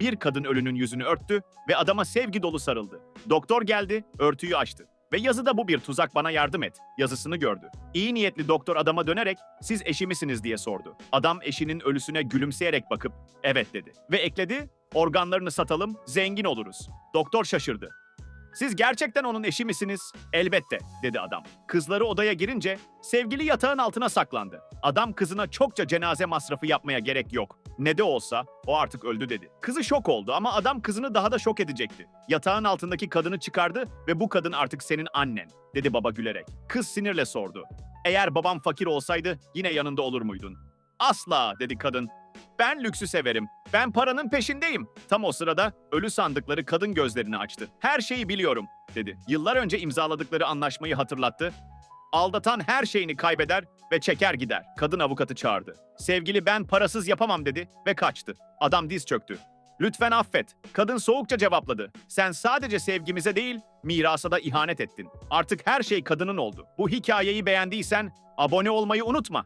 Bir kadın ölünün yüzünü örttü ve adama sevgi dolu sarıldı. Doktor geldi, örtüyü açtı. Ve yazıda bu bir tuzak bana yardım et yazısını gördü. İyi niyetli doktor adama dönerek siz eşi misiniz diye sordu. Adam eşinin ölüsüne gülümseyerek bakıp evet dedi. Ve ekledi organlarını satalım zengin oluruz. Doktor şaşırdı. Siz gerçekten onun eşi misiniz? Elbette, dedi adam. Kızları odaya girince sevgili yatağın altına saklandı. Adam kızına çokça cenaze masrafı yapmaya gerek yok. Ne de olsa o artık öldü dedi. Kızı şok oldu ama adam kızını daha da şok edecekti. Yatağın altındaki kadını çıkardı ve bu kadın artık senin annen, dedi baba gülerek. Kız sinirle sordu. Eğer babam fakir olsaydı yine yanında olur muydun? Asla, dedi kadın. Ben lüksü severim. Ben paranın peşindeyim. Tam o sırada ölü sandıkları kadın gözlerini açtı. Her şeyi biliyorum, dedi. Yıllar önce imzaladıkları anlaşmayı hatırlattı. Aldatan her şeyini kaybeder ve çeker gider. Kadın avukatı çağırdı. Sevgili ben parasız yapamam dedi ve kaçtı. Adam diz çöktü. Lütfen affet. Kadın soğukça cevapladı. Sen sadece sevgimize değil, mirasa da ihanet ettin. Artık her şey kadının oldu. Bu hikayeyi beğendiysen abone olmayı unutma.